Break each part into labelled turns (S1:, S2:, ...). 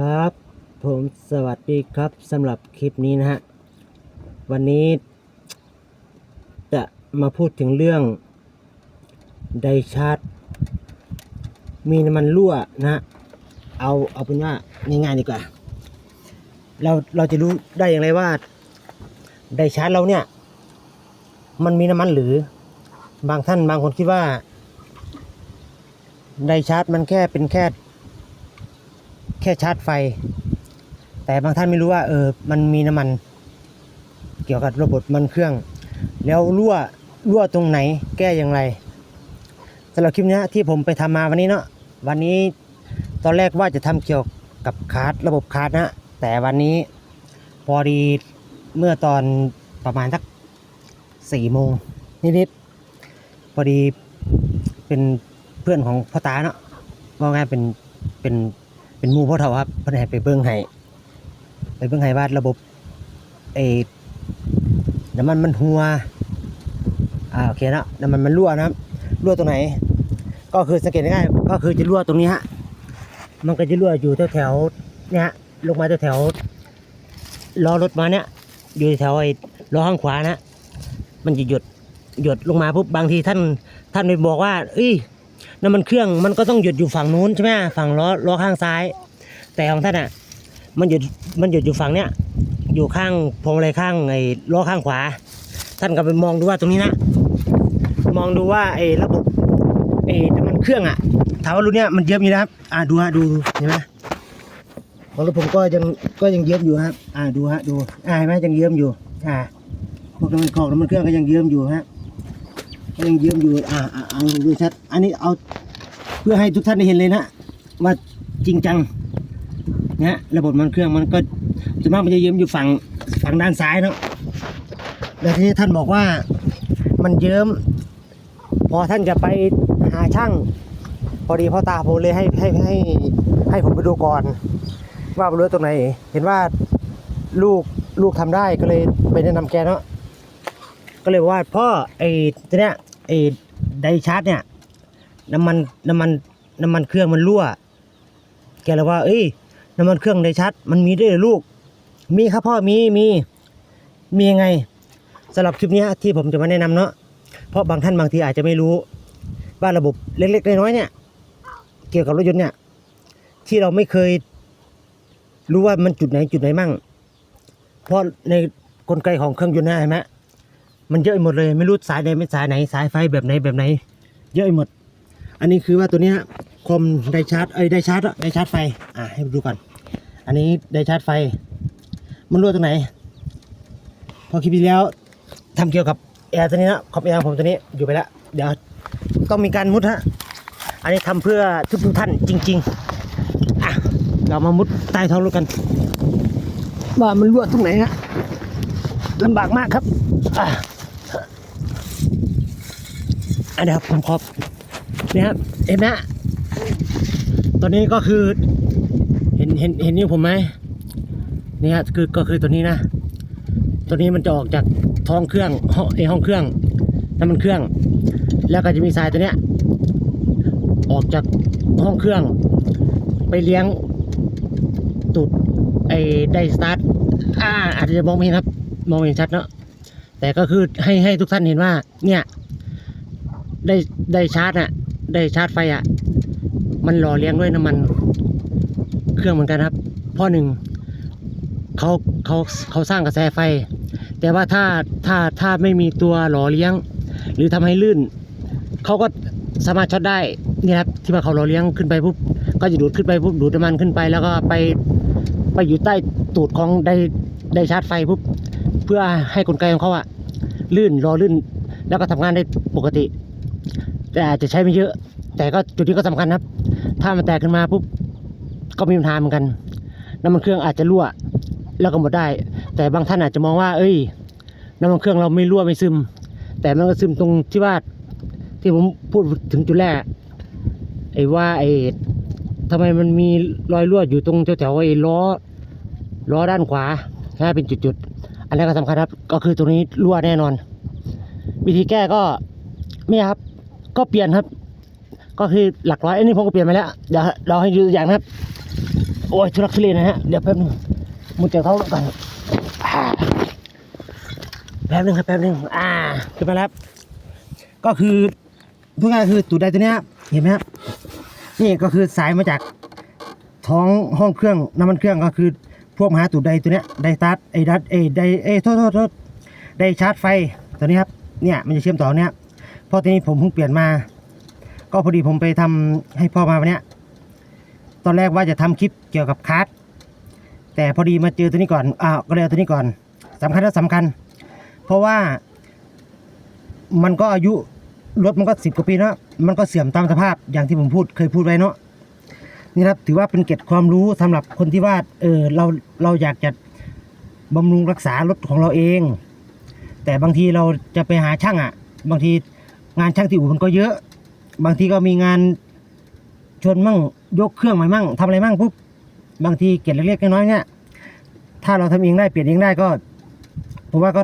S1: ครับ ผมสวัสดีครับสำหรับคลิปนี้นะฮะ วันนี้จะมาพูดถึงเรื่องไดชาร์จมีน้ำมันรั่วนะ เอาเอาเป็นว่าง่ายๆดีกว่า เราเราจะรู้ได้อย่างไรว่าไดชาร์จเราเนี่ย มันมีน้ำมันหรือบางท่านบางคนคิดว่าไดชาร์จมันแค่เป็นแค่ แค่ชาร์จไฟ แต่บางท่านไม่รู้ว่าเออมันมีน้ำมัน เกี่ยวกับระบบมันเครื่อง แล้วรั่วรั่วตรงไหนแก้อย่างไรสำหรับคลิปนี้ที่ผมไปทำมาวันนี้เนาะวันนี้ตอนแรกว่าจะทำเกี่ยวกับคาร์ดระบบคาร์ดนะแต่วันนี้พอดีเมื่อตอนประมาณสักสี่โมงนิดๆพอดีเป็นเพื่อนของพ่อตาเนาะว่าไงเป็นเป็น เป็นหมู่พ่อเฒ่าครับเพิ่นให้ไปเบิ่งให้ไปเบิ่งให้ว่าระบบไอ้น้ำมันมันหัวอ่าโอเคนะน้ำมันมันรั่วนะครับรั่วตรงไหน ก็คือสังเกตง่ายก็คือจะรั่วตรงนี้ฮะมันก็จะรั่วอยู่แถวๆเนี่ยฮะลงมาแถวๆล้อรถมาเนี่ย อยู่แถวไอ้ล้อข้างขวานะ มันจะหยดหยดลงมาปุ๊บบางทีท่านท่านไปบอกว่าเอ้ย น้ำมันเครื่องมันก็ต้องหยุดอยู่ฝั่งนู้นใช่ไหมฝั่งล้อล้อข้างซ้าย แต่ของท่านอะมันหยุดมันหยุดอยู่ฝั่งเนี้ยอยู่ข้างพวงมาลัยข้างไอ้ล้อข้างขวา ท่านก็ไปมองดูว่าตรงนี้นะ มองดูว่าไอ้ระบบไอ้น้ำมันเครื่องอะถามว่ารุ่นเนี้ยมันเยิ้มอยู่นะครับ อ่าดูฮะดูเห็นไหมของรถผมก็ยังก็ยังเยิ้มอยู่ครับ อ่าดูฮะดู อ่าเห็นไหมยังเยิ้มอยู่ อ่าพวกน้ำมันของน้ำมันเครื่องก็ยังเยิ้มอยู่ฮะ ยังเยิ้มอยู่อ่าอ่าเอาดูชัดอันนี้เอาเพื่อให้ทุกท่านได้เห็นเลยนะว่าจริงจังนะระบบมันเครื่องมันก็จะมากมันจะเยิ้มอยู่ฝั่งฝั่งด้านซ้ายเนาะแล้วทีนี้ท่านบอกว่ามันเยิ้ม พอท่านจะไปหาช่าง พอดีพ่อตาผมเลยให้ให้ให้ให้ผมไปดูก่อน ว่ามันรู้ตรงไหน เห็นว่าลูกลูกทำได้ก็เลยไปแนะนำแกเนาะ ก็เลยบอกว่าพ่อไอ้ตัวเนี้ยไอ้ไดชาร์จเนี่ยน้ำมันน้ำมันน้ำมันเครื่องมันรั่ว แกเลยว่า เอ้ยน้ำมันเครื่องไดชาร์จมันมีด้วยเหรอลูก มีครับพ่อมีมีมียังไงสำหรับคลิปนี้ที่ผมจะมาแนะนำเนาะเพราะบางท่านบางทีอาจจะไม่รู้ว่าระบบเล็กๆน้อยๆเนี่ย เกี่ยวกับรถยนต์เนี่ย ที่เราไม่เคยรู้ว่ามันจุดไหนจุดไหนมั่ง เพราะในกลไกของเครื่องยนต์นะเห็นไหม มันเยอะไปหมดเลยไม่รู้สายใดไม่สายไหนสายไฟแบบไหนแบบไหน เยอะไปหมด อันนี้คือว่าตัวเนี้ยคอมไดชาร์จเอ้ยไดชาร์จอะไดชาร์จไฟอะให้ดูก่อน อันนี้ไดชาร์จไฟ มันรั่วตรงไหน พอคลิปที่แล้วทำเกี่ยวกับแอร์ตัวนี้นะคอมแอร์ของผมตัวนี้อยู่ไปแล้วเดี๋ยวต้องมีการมุดฮะอันนี้ทำเพื่อทุกทุกๆท่านจริง ๆอะเรามามุดใต้ท้องรถกันว่ามันรั่วตรงไหนฮะลำบากมากครับอะ อันนี้ครับผมขอบนี่ครับเห็นไหมตอนนี้ก็คือ เห็นเห็นเห็นนิ้วผมไหมนี่ฮะคือก็คือตัวนี้นะตัวนี้มันจะออกจากท้องเครื่องห้องไอห้องเครื่องน้ำมันเครื่อง แล้วก็จะมีสายตัวเนี้ยออกจากห้องเครื่อง ไปเลี้ยงตูดไอ้ไดสตาร์ทอ่าอาจจะมองไม่เห็นครับ มองไม่เห็นชัดเนาะแต่ก็คือให้ให้ทุกท่านเห็นว่าเนี่ย ได้ได้ชาร์จอะได้ชาร์จไฟอะมันหล่อเลี้ยงด้วยน้ำมันเครื่องเหมือนกันครับเพ่อหนึ่งเขาเขาเขาสร้างกระแสไฟ แต่ว่าถ้าถ้าถ้าไม่มีตัวหล่อเลี้ยง หรือทำให้ลื่นเขาก็สามารถช็อตได้นี่ครับที่ว่าเขาหล่อเลี้ยงขึ้นไปปุ๊บก็จะดูดขึ้นไปปุ๊บดูดน้ำมันขึ้นไป แล้วก็ไปไปอยู่ใต้ตูดของได้ได้ชาร์จไฟปุ๊บเพื่อให้กลไกของเขาอะลื่นรอลื่น แล้วก็ทำงานได้ปกติ แต่อาจจะใช้ไม่เยอะ แต่ก็จุดนี้ก็สำคัญครับ ถ้ามันแตกขึ้นมาปุ๊บก็มีปัญหาเหมือนกันน้ำมันเครื่องอาจจะรั่วแล้วก็หมดได้ แต่บางท่านอาจจะมองว่า เอ้ย น้ำมันเครื่องเราไม่รั่วไม่ซึม แต่มันก็ซึมตรงที่ว่าที่ผมพูดถึงจุดแรกไอ้ว่าไอ้ทำไมมันมีรอยรั่วอยู่ตรงแถวๆไอ้ล้อล้อด้านขวานะเป็นจุดๆอันนี้ก็สำคัญครับ ก็คือตรงนี้รั่วแน่นอน วิธีแก้ก็ไม่ครับ ก็เปลี่ยนครับ ก็คือหลักร้อยอันนี้ผมก็เปลี่ยนมาแล้วเดี๋ยวเราให้ดูตัวอย่างนะครับ โอ้ยทุลักทุเลนะฮะเดี๋ยวแป๊บนึงมุดจากเท้าก่อนอ่าแป๊บนึงครับแป๊บนึงอ่าขึ้นมาแล้วก็คือทุกอย่างคือตูดไดตัวเนี้ยเห็นไหมครับนี่ก็คือสายมาจากท้องห้องเครื่องน้ำมันเครื่องก็คือพวกมหาตูดไดตัวเนี้ยไดตาร์ทไอดัตไอไดเอโทษโทษโทษไดชาร์จไฟตัวนี้ครับเนี่ยมันจะเชื่อมต่อเนี้ย ราะทีนี้ผมเพิ่งเปลี่ยนมา ก็พอดีผมไปทำให้พ่อมาวันนี้ตอนแรกว่าจะทำคลิปเกี่ยวกับคาร์ดแต่พอดีมาเจอตัวนี้ก่อนอ้าวก็เลยเอาตัวนี้ก่อนสำคัญและสำคัญ เพราะว่ามันก็อายุรถมันก็สิบกว่าปีแล้วมันก็เสื่อมตามสภาพอย่างที่ผมพูดเคยพูดไว้เนาะนี่ครับถือว่าเป็นเกร็ดความรู้สำหรับคนที่ว่าเออเราเราอยากจะบำรุงรักษารถของเราเอง แต่บางทีเราจะไปหาช่างอะ่ะ บางที งานช่างที่อู่มันก็เยอะ บางทีก็มีงานชนมั่งยกเครื่องใหม่มั่งทำอะไรมั่งปุ๊บบางทีเกล็ดเล็กๆน้อยๆเนี่ยถ้าเราทำเองได้เปลี่ยนเองได้ก็ผมว่าก็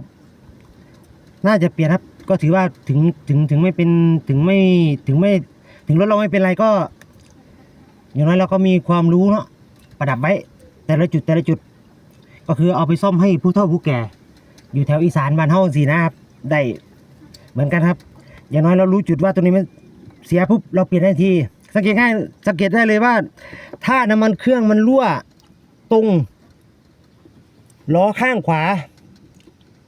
S1: น่าจะเปลี่ยนครับ ก็ถือว่าถึงถึงถึงไม่เป็นถึงไม่ถึงไม่ ถึงรถเราไม่เป็นไรก็ อย่างน้อยเราก็มีความรู้เนาะประดับไว้แต่ละจุดแต่ละจุด ก็คือเอาไปซ่อมให้ผู้เฒ่าผู้แก่ อยู่แถวอีสานบ้านเฮาสินะครับ ได้เหมือนกันครับ อย่างน้อยเรารู้จุดว่าตรงนี้มันเสียปุ๊บเราเปลี่ยนได้ทันที สังเกตง่ายสังเกตได้เลยว่า ถ้าน้ำมันเครื่องมันรั่วตรงล้อข้างขวา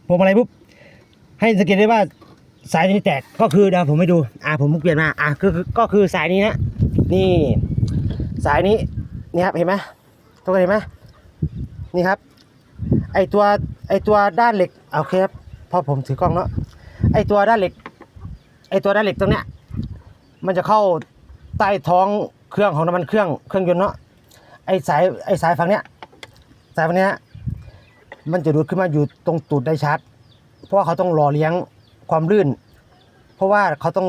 S1: พวงมาลัยปุ๊บให้สังเกตได้ว่าสายนี้แตกก็คือเดี๋ยวผมให้ดู อ่าผมเปลี่ยนมาอ่าคือคือก็คือสายนี้นะนี่ สายนี้นี่ครับเห็นไหมทุกคนเห็นไหมนี่ครับ ไอตัวไอตัวด้านเหล็กโอเคครับพอผมถือกล้องเนาะไอตัวด้านเหล็ก ไอตัวด้านเหล็กตรงเนี้ยมันจะเข้าใต้ท้องเครื่องของน้ำมันเครื่องเครื่องยนต์เนาะไอสายไอสายฝั่งเนี้ยสายฝั่งเนี้ยมันจะดูดขึ้นมาอยู่ตรงตูดได้ชาร์จเพราะว่าเขาต้องหล่อเลี้ยงความลื่น เพราะว่าเขาต้อง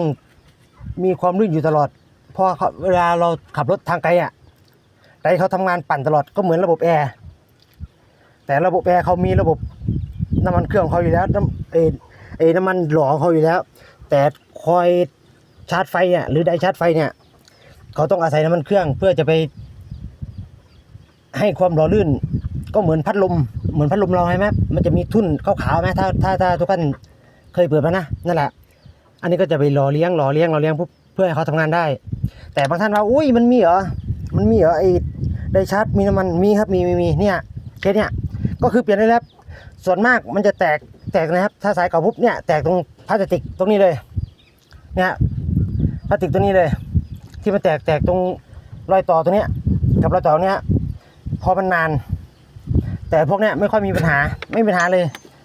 S1: มีความลื่นอยู่ตลอดเพราะเวลาเราขับรถทางไกลอะไดเขาทำงานปั่นตลอดก็เหมือนระบบแอร์แต่ระบบแอร์เขามีระบบน้ำมันเครื่องเขาอยู่แล้วน้ำเอเอน้ำมันหล่อเขาอยู่แล้ว แต่ คอยชาร์จไฟเนี่ยหรือไดชาร์จไฟเนี่ยเขาต้องอาศัยน้ำมันเครื่องเพื่อจะไป ให้ความหล่อลื่น ก็เหมือนพัดลมเหมือนพัดลมเราใช่ไหมมันจะมีทุ่นขาวๆไหมถ้าถ้าถ้าทุกท่านเคยเปิดมานะนั่นแหละ อันนี้ก็จะไปหล่อเลี้ยงหล่อเลี้ยงหล่อเลี้ยงปุ๊บเพื่อให้เขาทำงานได้ แต่บางท่านว่าอุ้ยมันมีเหรอมันมีเหรอไอ้ไดชาร์จมีน้ำมันมีครับมีมีมีเนี่ยเคสเนี่ยก็คือเปลี่ยนได้แล้วส่วนมากมันจะแตกแตกนะครับ ถ้าสายเก่าปุ๊บเนี่ยแตกตรงพลาสติกตรงนี้เลย เนี่ยพลาสติกตัวนี้เลย ที่มันแตกแตกตรงรอยต่อตัวเนี้ย กับรอยต่อเนี้ยพอมันนาน แต่พวกเนี้ยไม่ค่อยมีปัญหาไม่มีปัญหาเลย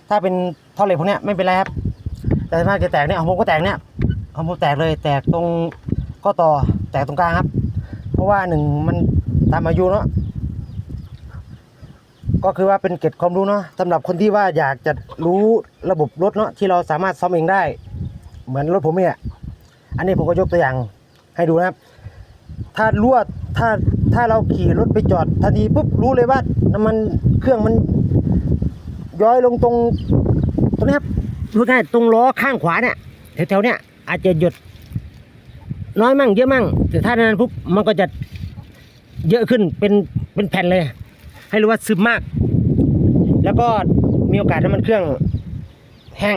S1: ถ้าเป็นท่อเหล็กพวกเนี้ยไม่เป็นไรครับแต่ถ้ามากจะแตกเนี่ยของผมก็แตกเนี่ยของผมแตกเลยแตกตรงข้อต่อแตกตรงกลางครับ เพราะว่าหนึ่งมันตามอายุเนาะก็คือว่าเป็นเก็ดความรู้เนาะสำหรับคนที่ว่าอยากจะรู้ระบบรถเนาะที่เราสามารถซ่อมเองได้ เหมือนรถผมเนี่ย อันนี้ผมก็ยกตัวอย่างให้ดูนะครับ ถ้ารั่วถ้าถ้าเราขี่รถไปจอดทันทีปุ๊บรู้เลยว่าน้ำมันเครื่องมันย้อยลงตรงตรงนี้ครับพูดง่ายตรงล้อข้างขวาเนี่ยแถวๆเนี่ยอาจจะหยดน้อยมั่งเยอะมั่ง แต่ถ้านั้นปุ๊บมันก็จะเยอะขึ้นเป็นเป็นแผ่นเลย ให้รู้ว่าซึมมาก แล้วก็มีโอกาสน้ำมันเครื่องแห้ง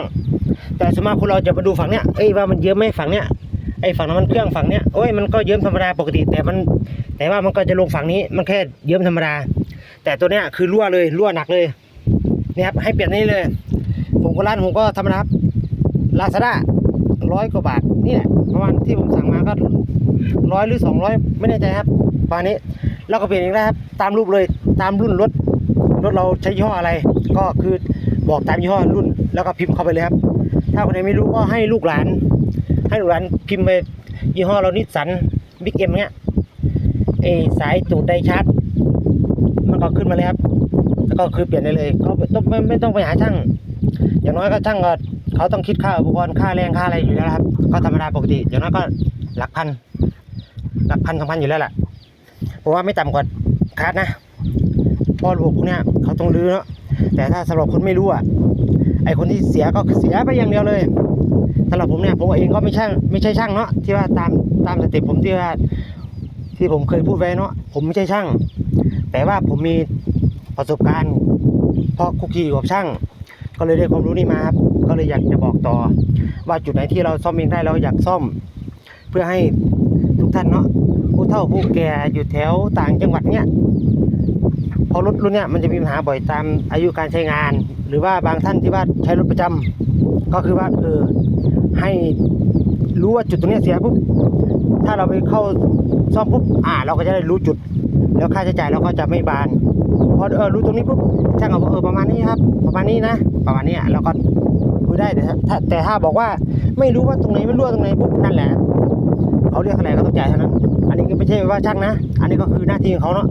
S1: แต่สวนมากคนเราจะมาดูฝั่งเนี้ยเอ้ยว่ามันเยิ้มไหมฝั่งเนี้ย ไอ้ฝั่งน้ำมันเครื่องฝั่งเนี้ยโอ้ยมันก็เยิ้มธรรมดาปกติ แต่มันแต่ว่ามันก็จะลงฝั่งนี้มันแค่เยิ้มธรรมดา แต่ตัวเนี้ยคือรั่วเลยรั่วหนักเลยนี่ครับให้เปลี่ยนนี่เลย ผมก็ร้านผมก็ธรรมดาลาซาด้าร้อยกว่าบาทนี่แหละประมาณที่ผมสั่งมาก็ร้อยหรือสองร้อยไม่แน่ใจครับประมาณนี้เราก็เปลี่ยนเองได้ครับตามรูปเลยตามรุ่นรถรถเราใช้ยี่ห้ออะไร ก็คือบอกตามยี่ห้อรุ่น แล้วก็พิมพ์เข้าไปเลยครับ ถ้าคนไหนไม่รู้ก็ให้ลูกหลาน ให้ลูกหลานพิมพ์ไปยี่ห้อเรานิสสันบิ๊กเอ็มเนี้ยเอสายตูดไดชาร์จมันก็ขึ้นมาเลยครับแล้วก็คือเปลี่ยนได้เลยก็ต้องไม่ไม่ต้องไปหาช่าง อย่างน้อยก็ช่างก็เขาต้องคิดค่าอุปกรณ์ค่าแรงค่าอะไรอยู่แล้วครับ ก็ธรรมดาปกติอย่างน้อยก็หลักพัน หลักพันสองพันอยู่แล้วแหละเพราะว่าไม่ต่ำกว่าคาร์ดนะพราะระบบพวกเนี้ยเขาต้องรื้อเนาะแต่ถ้าสำหรับคนไม่รู้อะไอคนที่เสียก็เสียไปอย่างเดียวเลย สำหรับผมเนี่ยผมเองก็ไม่ใช่ไม่ใช่ช่างเนาะที่ว่าตามตามสเต็ปผมที่ว่าที่ผมเคยพูดไว้เนาะผมไม่ใช่ช่าง แต่ว่าผมมีประสบการณ์เพราะคุกคีอยู่กับช่าง ก็เลยได้ความรู้นี่มาครับก็เลยอยากจะบอกต่อ ว่าจุดไหนที่เราซ่อมเองได้เราอยากซ่อม เพื่อให้ทุกท่านเนาะผู้เฒ่าผู้แก่อยู่แถวต่างจังหวัดเนี้ย พอรถรุ่นเนี้ยมันจะมีปัญหาบ่อยตามอายุการใช้งาน หรือว่าบางท่านที่ว่าใช้รถประจำก็คือว่าเออให้รู้ว่าจุดตรงเนี้ยเสียปุ๊บถ้าเราไปเข้าซ่อมปุ๊บอ่า เราก็จะได้รู้จุด แล้วค่าใช้จ่ายเราก็จะไม่บานพอเออรู้ตรงนี้ปุ๊บช่างเอาบอกเออประมาณนี้ครับ ประมาณนี้นะ ประมาณนี้เราก็คุยได้แต่แต่ถ้าบอกว่าไม่รู้ว่าตรงไหนไม่รั่วตรงไหนปุ๊บนั่นแหละ เขาเรียกอะไรก็ต้องจ่ายเท่านั้น อันนี้ก็ไม่ใช่ว่าช่างนะ อันนี้ก็คือหน้าที่ของเขาเนาะ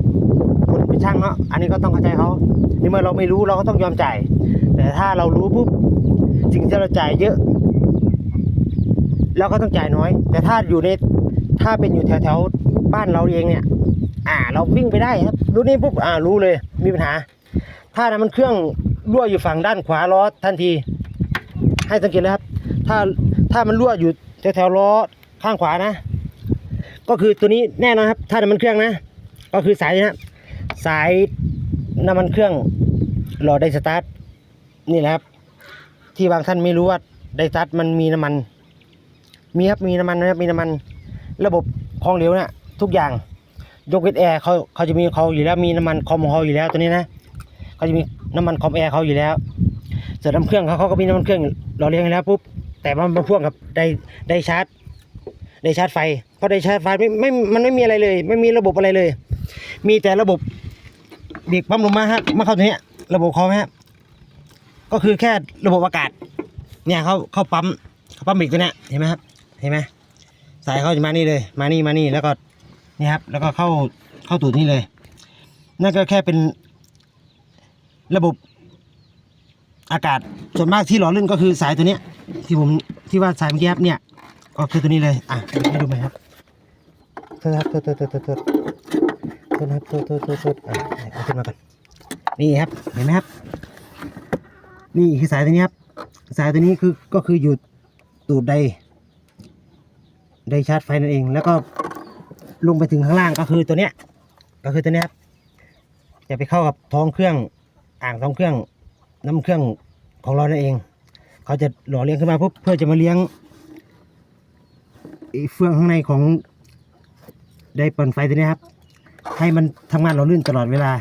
S1: คนเป็นช่างเนาะ อันนี้ก็ต้องเข้าใจเขาในเมื่อเราไม่รู้เราก็ต้องยอมจ่าย แต่ถ้าเรารู้ปุ๊บสิ่งที่เราจ่ายเยอะเราก็ต้องจ่ายน้อย แต่ถ้าอยู่ในถ้าเป็นอยู่แถวแถวๆบ้านเราเองเนี่ย อ่า เราวิ่งไปได้ครับรู้นี่ปุ๊บอ่ารู้เลยมีปัญหา ถ้าน้ำมันเครื่องรั่วอยู่ฝั่งด้านขวาล้อทันที ให้สังเกตเลยครับ ถ้าถ้ามันรั่วอยู่แถวแถวๆล้อข้างขวานะ ก็คือตัวนี้แน่นอนครับ ถ้าน้ำมันเครื่องนะ ก็คือสายนะสายน้ำมันเครื่องหล่อไดสตาร์ทนี่แหละครับ ที่บางท่านไม่รู้ว่าไดสตาร์ทมันมีน้ำมัน มีครับมีน้ำมันนะครับมีน้ำมัน ระบบของเหลวเนี่ยทุกอย่างยกเว้นแอร์เขาเขาจะมีเขาอยู่แล้วมีน้ำมันคอมของเขาอยู่แล้วตัวนี้นะเขาจะมีน้ำมันคอมแอร์เขาอยู่แล้วส่วนน้ำเครื่องเขาเขาก็มีน้ำมันเครื่องหล่อเลี้ยงอยู่แล้วปุ๊บแต่มันมาพ่วงกับไดไดชาร์จ ได้ชาร์จไฟเพราะได้ชาร์จไฟไม่ไม่มันไม่มีอะไรเลย ไม่มีระบบอะไรเลย มีแต่ระบบเบรกปั๊มลงมาฮะมาเข้าตัวนี้ระบบเขาฮะก็คือแค่ระบบอากาศ เนี่ยเขาเขาปั๊มเขาปั๊มเบรกตัวเนี้ยเห็นไหมครับเห็นไหมสายเขาจะมานี่เลย มานี่มานี่แล้วก็นี่ครับ แล้วก็เข้าเข้าตูดนี่เลย นั่นก็แค่เป็นระบบอากาศส่วนมากที่หล่อลื่นก็คือสายตัวเนี้ยที่ผมที่ว่าสายเมื่อกี้ครับเนี่ย ก็คือตัวนี้เลย อะให้ดูไหมครับโทษครับโทษโทษโทษโทษโทษโทษนะครับโทษโทษโทษโทษอะเอาขึ้นมาก่อนนี่ครับ เห็นไหมครับ นี่คือสายตัวนี้ครับ สายตัวนี้คือก็คืออยู่ตูดใดไดชาร์จไฟนั่นเอง แล้วก็ลงไปถึงข้างล่างก็คือตัวเนี้ย ก็คือตัวเนี้ยครับ จะไปเข้ากับท้องเครื่อง อ่างท้องเครื่อง น้ำเครื่องของเรานั่นเอง เขาจะหล่อเลี้ยงขึ้นมาปุ๊บเพื่อจะมาเลี้ยง เฟืองข้างในของไดเปิดไฟตัวนี้ครับ ให้มันทำงานเราลื่นตลอดเวลา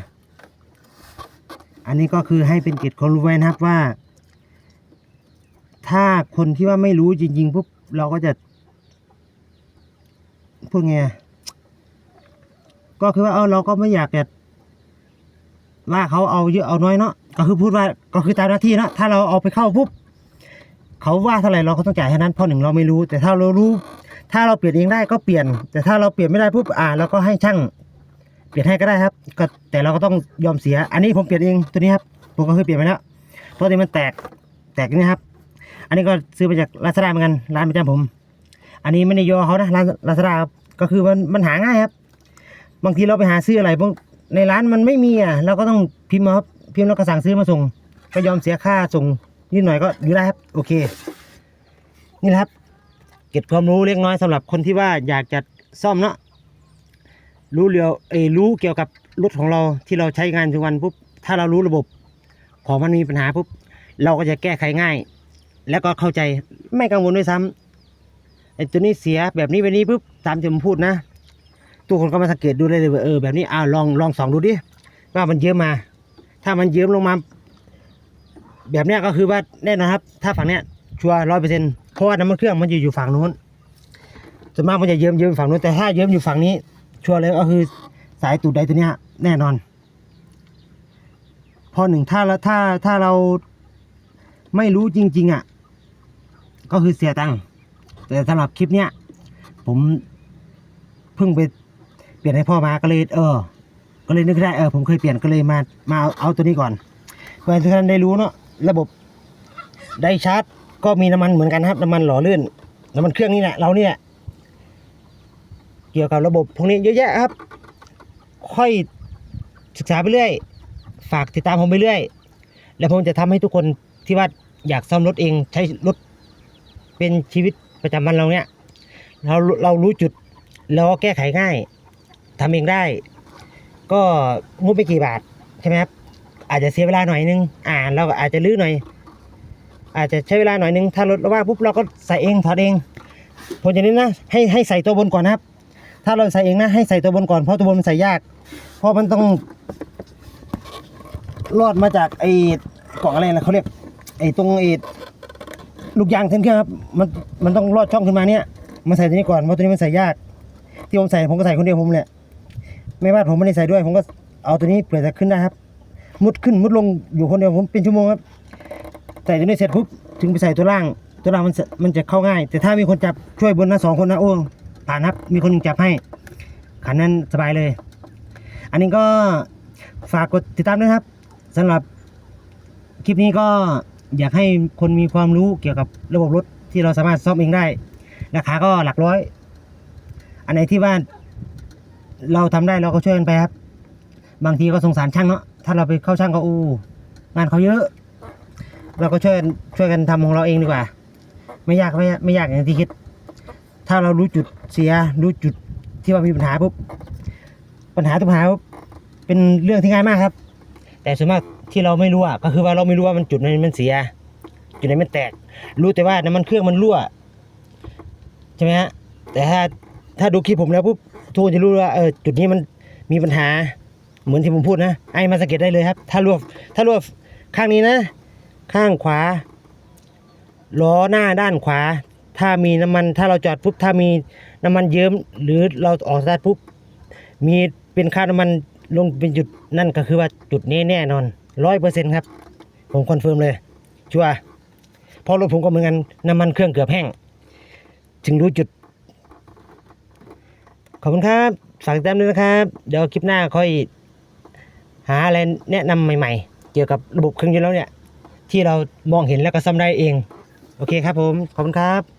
S1: อันนี้ก็คือให้เป็นเกร็ดความรู้ไว้นะครับว่า ถ้าคนที่ว่าไม่รู้จริงๆปุ๊บเราก็จะพูดไงก็คือว่าเออเราก็ไม่อยากจะว่าเขาเอาเยอะเอาน้อยเนาะก็คือพูดว่าก็คือตามหน้าที่เนะถ้าเราเอาไปเข้าปุ๊บเขาว่าเท่าไหร่เราก็ต้องจ่ายเท่านั้นเพราะหนึ่งเราไม่รู้ แต่ถ้าเรารู้ ถ้าเราเปลี่ยนเองได้ก็เปลี่ยน แต่ถ้าเราเปลี่ยนไม่ได้ปุ๊บอ่าเราก็ให้ช่าง เปลี่ยนให้ก็ได้ครับ ก็แต่เราก็ต้องยอมเสีย อันนี้ผมเปลี่ยนเองตัวนี้ครับผมก็เคยเปลี่ยนไปแล้วเพราะที่มันแตกแตกนี่ครับ อันนี้ก็ซื้อมาจากลาซาด้าเหมือนกันร้านประจำผม อันนี้ไม่ได้ยอเขานะร้านลาซาด้าก็คือมันมันหาง่ายครับ บางทีเราไปหาซื้ออะไรพวกในร้านมันไม่มีอะเราก็ต้องพิมพ์มาครับพิมพ์แล้วก็สั่งซื้อมาส่ง ก็ยอมเสียค่าส่งนิดหน่อยก็อยู่ได้ครับ โอเค นี่แหละครับ เก็บความรู้เล็กน้อยสำหรับคนที่ว่าอยากจะซ่อมเนาะรู้เรียวเอรู้เกี่ยวกับรถของเราที่เราใช้งานทุกวันปุ๊บถ้าเรารู้ระบบของมันมีปัญหาปุ๊บเราก็จะแก้ไขง่าย แล้วก็เข้าใจไม่กังวลด้วยซ้ำไอ้ตัวนี้เสียแบบนี้แบบนี้ปุ๊บตามที่ผมพูดนะทุกคนก็มาสังเกตดูได้เลยว่าเออแบบนี้อ้าวลองลองสองดูดิว่ามันเยอะมา ถ้ามันเยิ้มลงมา แบบเนี้ยก็คือว่าแน่นอนครับ ถ้าฝั่งเนี้ย ชัวร้อยเปอร์เซ็นต์เพราะว่าน้ำมันเครื่องมันจะอยู่ฝั่งนู้นส่วนมากมันจะเยิ้มเยิ้มฝั่งนู้นแต่ถ้าเยิ้มอยู่ฝั่งนี้ ชัวร์เลยก็คือสายตูดใดตัวเนี้ย แน่นอน พอหนึ่งถ้าแล้วถ้าถ้าเราไม่รู้จริง ๆ อะ ก็คือเสียตังค์แต่สำหรับคลิปเนี้ยผมเพิ่งไปเปลี่ยนให้พ่อมาก็เลยเออ ก็เลยนึกได้เออผมเคยเปลี่ยนก็เลยมามาเอาเอาตัวนี้ก่อนเพื่อให้ทุกท่านได้รู้เนาะระบบไดชาร์จ ก็มีน้ำมันเหมือนกันครับน้ำมันหล่อลื่นน้ำมันเครื่องนี่แหละเรานี่แหละเกี่ยวกับระบบพวกนี้เยอะแยะครับ ค่อยศึกษาไปเรื่อย ฝากติดตามผมไปเรื่อย แล้วผมจะทำให้ทุกคนที่ว่าอยากซ่อมรถเองใช้รถเป็นชีวิตประจำวันเราเนี่ยเราเรารู้จุดเราก็แก้ไขง่ายทำเองได้ ก็งบไม่กี่บาทใช่ไหมครับอาจจะเสียเวลาหน่อยนึงอ่านเราอาจจะลื้อหน่อย อาจจะใช้เวลาหน่อยนึงถ้ารถว่างปุ๊บเราก็ใส่เองถอดเองผมจะเน้นนะให้ให้ใส่ตัวบนก่อนนะครับ ถ้าเราใส่เองนะให้ใส่ตัวบนก่อนเพราะตัวบนมันใส่ยาก เพราะมันต้องรอดมาจากไอ้กล่องอะไรนะเขาเรียกไอ้ตรงไอ้ลูกยางเส้นเครื่องครับมันมันต้องรอดช่องขึ้นมาเนี่ยมาใส่ตัวนี้ก่อนเพราะตัวนี้มันใส่ยาก ที่ผมใส่ผมก็ใส่คนเดียวผมเนี่ยไม่ว่าผมไม่ได้ใส่ด้วย ผมก็เอาตัวนี้เผื่อจะขึ้นได้ครับ มุดขึ้นมุดลงอยู่คนเดียวผมเป็นชั่วโมงครับ ใส่ตัวนี้เสร็จปุ๊บถึงไปใส่ตัวล่าง ตัวล่างมันจะมันจะเข้าง่าย แต่ถ้ามีคนจับช่วยบนนะสองคนนะโอ้ผ่านครับ มีคนหนึ่งจับให้ ขันนั้นสบายเลย อันนี้ก็ฝากกดติดตามด้วยครับสำหรับคลิปนี้ก็อยากให้คนมีความรู้เกี่ยวกับระบบรถที่เราสามารถซ่อมเองได้ ราคาก็หลักร้อย อันไหนที่ว่าเราทำได้เราก็ช่วยกันไปครับ บางทีก็สงสารช่างเนาะ ถ้าเราไปเข้าช่างก็อู้งานเขาเยอะ เราก็ช่วยกันช่วยกันทำของเราเองดีกว่า ไม่ยากไม่ยากไม่ยากอย่างที่คิด ถ้าเรารู้จุดเสียรู้จุดที่ว่ามีปัญหาปุ๊บปัญหาทุกปัญหาปุ๊บเป็นเรื่องที่ง่ายมากครับ แต่ส่วนมากที่เราไม่รู้อะก็คือว่าเราไม่รู้ว่ามันจุดไหนมันเสีย จุดไหนมันแตก รู้แต่ว่าน้ำมันเครื่องมันรั่วใช่ไหมฮะแต่ถ้าถ้าดูคลิปผมแล้วปุ๊บทุกคนจะรู้ว่าเออจุดนี้มันมีปัญหาเหมือนที่ผมพูดนะไอ้มาสังเกตได้เลยครับ ถ้ารวบถ้ารวบข้างนี้นะ ข้างขวา ล้อหน้าด้านขวา ถ้ามีน้ำมันถ้าเราจอดปุ๊บถ้ามีน้ำมันเยิ้มหรือเราออกสตาร์ทปุ๊บมีเป็นค่าน้ำมันลงเป็นจุดนั่นก็คือว่าจุดนี้แน่นอนร้อยเปอร์เซ็นต์ครับ ผมคอนเฟิร์มเลยชัวร์เพราะรถผมก็เหมือนกันน้ำมันเครื่องเกือบแห้ง จึงรู้จุด ขอบคุณครับฝากติดตามด้วยนะครับ เดี๋ยวคลิปหน้าค่อย หาอะไรแนะนำใหม่ ๆ เกี่ยวกับระบบเครื่องยนต์แล้วเนี่ย ที่เรามองเห็นแล้วก็ซ่อมได้เอง โอเคครับผม ขอบคุณครับ